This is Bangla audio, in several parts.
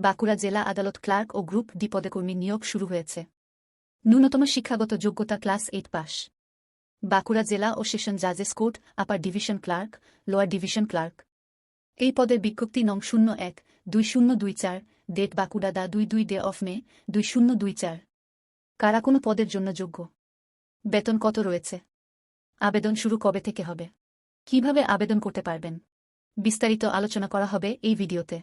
বাঁকুড়া জেলা আদালত ক্লার্ক ও গ্রুপ ডি পদে কর্মী নিয়োগ শুরু হয়েছে। ন্যূনতম শিক্ষাগত যোগ্যতা ক্লাস এইট পাস। বাঁকুড়া জেলা ও session জাজেস court, upper division clerk, lower division clerk. এই পদের বিজ্ঞপ্তি নং শূন্য এক, দুই শূন্য দুই চার, ডেট বাঁকুড়া দা দুই দুই ডে অফ মে, দুই শূন্য দুই চার। কারা কোনো পদের জন্য যোগ্য? বেতন কত রয়েছে? আবেদন শুরু কবে থেকে হবে? কীভাবে আবেদন করতে পারবেন? বিস্তারিত আলোচনা করা হবে এই ভিডিওতে।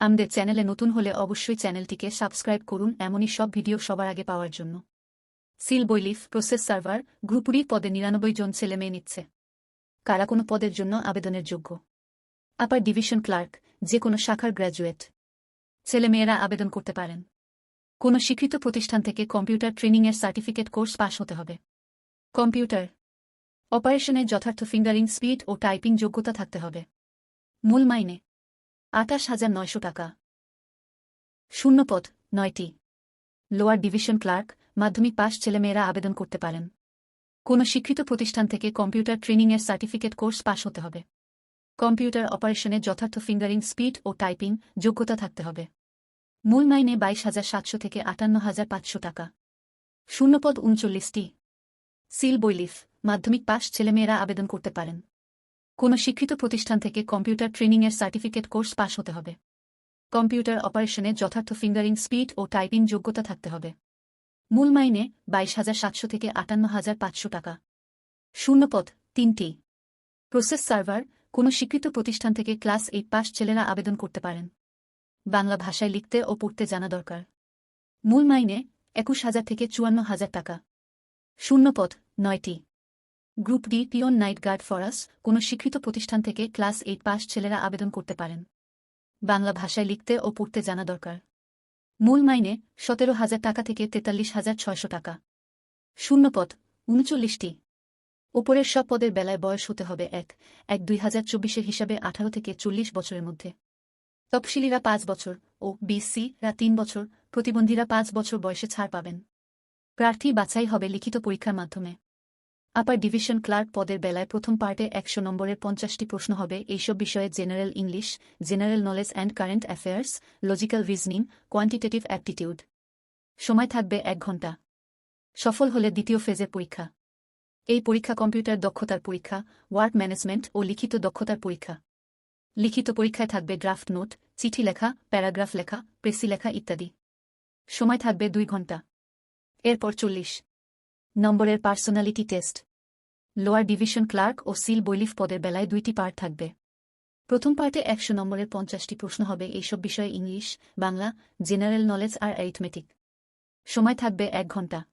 আমাদের চ্যানেলে নতুন হলে অবশ্যই চ্যানেলটিকে সাবস্ক্রাইব করুন। এমনই সব ভিডিও সবার আগে পাওয়ার জন্য। সিল বৈলিফ প্রসেস সার্ভার গ্রুপুরি পদে নিরানব্বই জন ছেলে মেয়ে নিচ্ছে। কারা কোনো পদের জন্য আবেদনের যোগ্য? আপার ডিভিশন ক্লার্ক, যে কোনো শাখার গ্র্যাজুয়েট। ছেলেমেয়েরা আবেদন করতে পারেন। কোনো স্বীকৃত প্রতিষ্ঠান থেকে কম্পিউটার ট্রেনিংয়ের সার্টিফিকেট কোর্স পাশ হতে হবে। কম্পিউটার। অপারেশনের যথার্থ ফিঙ্গারিং, স্পিড ও টাইপিং যোগ্যতা থাকতে হবে। মূল মাইনে। আটাশ হাজার নয়শো টাকা। শূন্যপদ, নয়টি। লোয়ার ডিভিশন ক্লার্ক, মাধ্যমিক পাশ ছেলেমেয়েরা আবেদন করতে পারেন। কোনো শিক্ষিত প্রতিষ্ঠান থেকে কম্পিউটার ট্রেনিংয়ের সার্টিফিকেট কোর্স পাশ হতে হবে। কম্পিউটার অপারেশনের যথার্থ ফিঙ্গারিং স্পিড ও টাইপিং যোগ্যতা থাকতে হবে। মূল মাইনে বাইশ হাজার সাতশো থেকে আটান্ন হাজার পাঁচশো টাকা। শূন্যপদ উনচল্লিশটি। সিল বৈলিফ মাধ্যমিক পাশ ছেলেমেয়েরা আবেদন করতে পারেন। কোনো স্বীকৃত প্রতিষ্ঠান থেকে কম্পিউটার ট্রেনিংয়ের সার্টিফিকেট কোর্স পাশ হতে হবে। কম্পিউটার অপারেশনে যথার্থ ফিঙ্গারিং স্পিড ও টাইপিং যোগ্যতা থাকতে হবে। মূল মাইনে বাইশ হাজার সাতশো থেকে আটান্ন হাজার পাঁচশো টাকা। শূন্যপথ তিনটি। প্রসেস সার্ভার, কোনো স্বীকৃত প্রতিষ্ঠান থেকে ক্লাস এইট পাস ছেলেরা আবেদন করতে পারেন। বাংলা ভাষায় লিখতে ও পড়তে জানা দরকার। মূল মাইনে একুশ হাজার থেকে চুয়ান্ন হাজার টাকা। শূন্যপথ নয়টি। Group D peon night guard Farage কোনো স্বীকৃত প্রতিষ্ঠান থেকে ক্লাস এইট পাস ছেলেরা আবেদন করতে পারেন। বাংলা ভাষায় লিখতে ও পড়তে জানা দরকার। মূল মাইনে, সতেরো হাজার টাকা থেকে তেতাল্লিশ হাজার ছয়শো টাকা। শূন্যপদ, উনচল্লিশটি। ওপরের সব পদের বেলায় বয়স হতে হবে এক এক দুই হাজার চব্বিশের হিসাবে আঠারো থেকে চল্লিশ বছরের মধ্যে। তপশিলীরা পাঁচ বছর ও বিসিরা তিন বছর, প্রতিবন্ধীরা পাঁচ বছর বয়সে ছাড় পাবেন। প্রার্থী বাছাই হবে লিখিত পরীক্ষার মাধ্যমে। আপার ডিভিশন ক্লার্ক পদের বেলায় প্রথম পার্টে একশো নম্বরের পঞ্চাশটি প্রশ্ন হবে। এইসব বিষয়ে general English, general knowledge and current affairs, logical reasoning, quantitative aptitude. সময় থাকবে এক ঘণ্টা সফল হলে দ্বিতীয় ফেজের পরীক্ষা। এই পরীক্ষা কম্পিউটার দক্ষতার পরীক্ষা ওয়ার্ক ম্যানেজমেন্ট ও লিখিত দক্ষতার পরীক্ষা। লিখিত পরীক্ষায় থাকবে ড্রাফট নোট, চিঠি লেখা, প্যারাগ্রাফ লেখা, প্রেসি লেখা ইত্যাদি। সময় থাকবে দুই ঘণ্টা এরপর চল্লিশ। নম্বরের personality test. Lower division clerk ও সিল বৈলিফ পদের বেলায় দুইটি পার্ট থাকবে। প্রথম পার্টে একশো নম্বরের পঞ্চাশটি প্রশ্ন হবে, এইসব বিষয়ে ইংলিশ, বাংলা, জেনারেল নলেজ আর অ্যারিথমেটিক। সময় থাকবে এক ঘণ্টা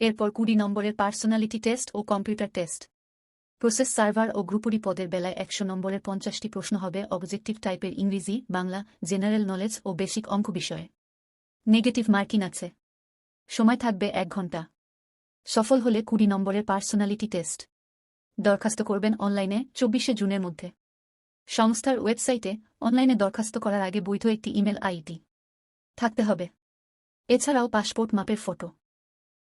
এরপর কুড়ি নম্বরের পার্সোনালিটি টেস্ট ও কম্পিউটার টেস্ট। প্রসেস সার্ভার ও গ্রুপুরি পদের বেলায় একশো নম্বরের পঞ্চাশটি প্রশ্ন হবে, অবজেক্টিভ টাইপের ইংরেজি, বাংলা, জেনারেল নলেজ ও বেসিক অঙ্ক বিষয়ে। নেগেটিভ মার্কিং আছে। সময় থাকবে এক ঘণ্টা সফল হলে কুড়ি নম্বরের পার্সোনালিটি টেস্ট। দরখাস্ত করবেন অনলাইনে চব্বিশে জুনের মধ্যে। সংস্থার ওয়েবসাইটে অনলাইনে দরখাস্ত করার আগে বৈধ একটি ইমেল আইডি থাকতে হবে। এছাড়াও পাসপোর্ট মাপের ফটো।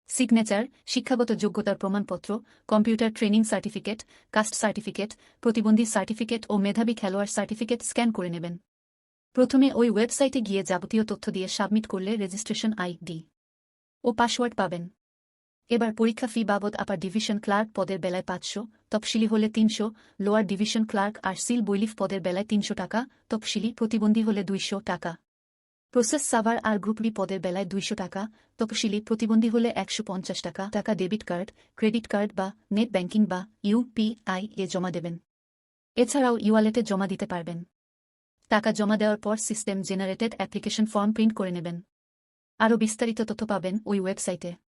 সিগনেচার, শিক্ষাগত যোগ্যতার প্রমাণপত্র, computer training certificate, caste certificate, প্রতিবন্ধী সার্টিফিকেট ও মেধাবী খেলোয়াড় সার্টিফিকেট স্ক্যান করে নেবেন। প্রথমে ওই ওয়েবসাইটে গিয়ে যাবতীয় তথ্য দিয়ে সাবমিট করলে রেজিস্ট্রেশন আইডি ও পাসওয়ার্ড পাবেন। এবার পরীক্ষা ফি বাবদ আপার ডিভিশন ক্লার্ক পদের বেলায় পাঁচশো, তফসিলি হলে তিনশো, লোয়ার ডিভিশন ক্লার্ক আর সিল বৈলিফ পদের বেলায় তিনশো টাকা, তফসিলি প্রতিবন্ধী হলে দুইশো টাকা। প্রসেস সাভার আর গ্রুপলি পদের বেলায় দুইশো টাকা তপশিলি প্রতিবন্ধী হলে একশো পঞ্চাশ টাকা টাকা ডেবিট কার্ড, ক্রেডিট কার্ড বা নেট ব্যাংকিং বা ইউপিআই এ জমা দেবেন। এছাড়াও ইওয়ালেটে জমা দিতে পারবেন। টাকা জমা দেওয়ার পর system generated application form print করে নেবেন। আরও বিস্তারিত তথ্য পাবেন ওই ওয়েবসাইটে।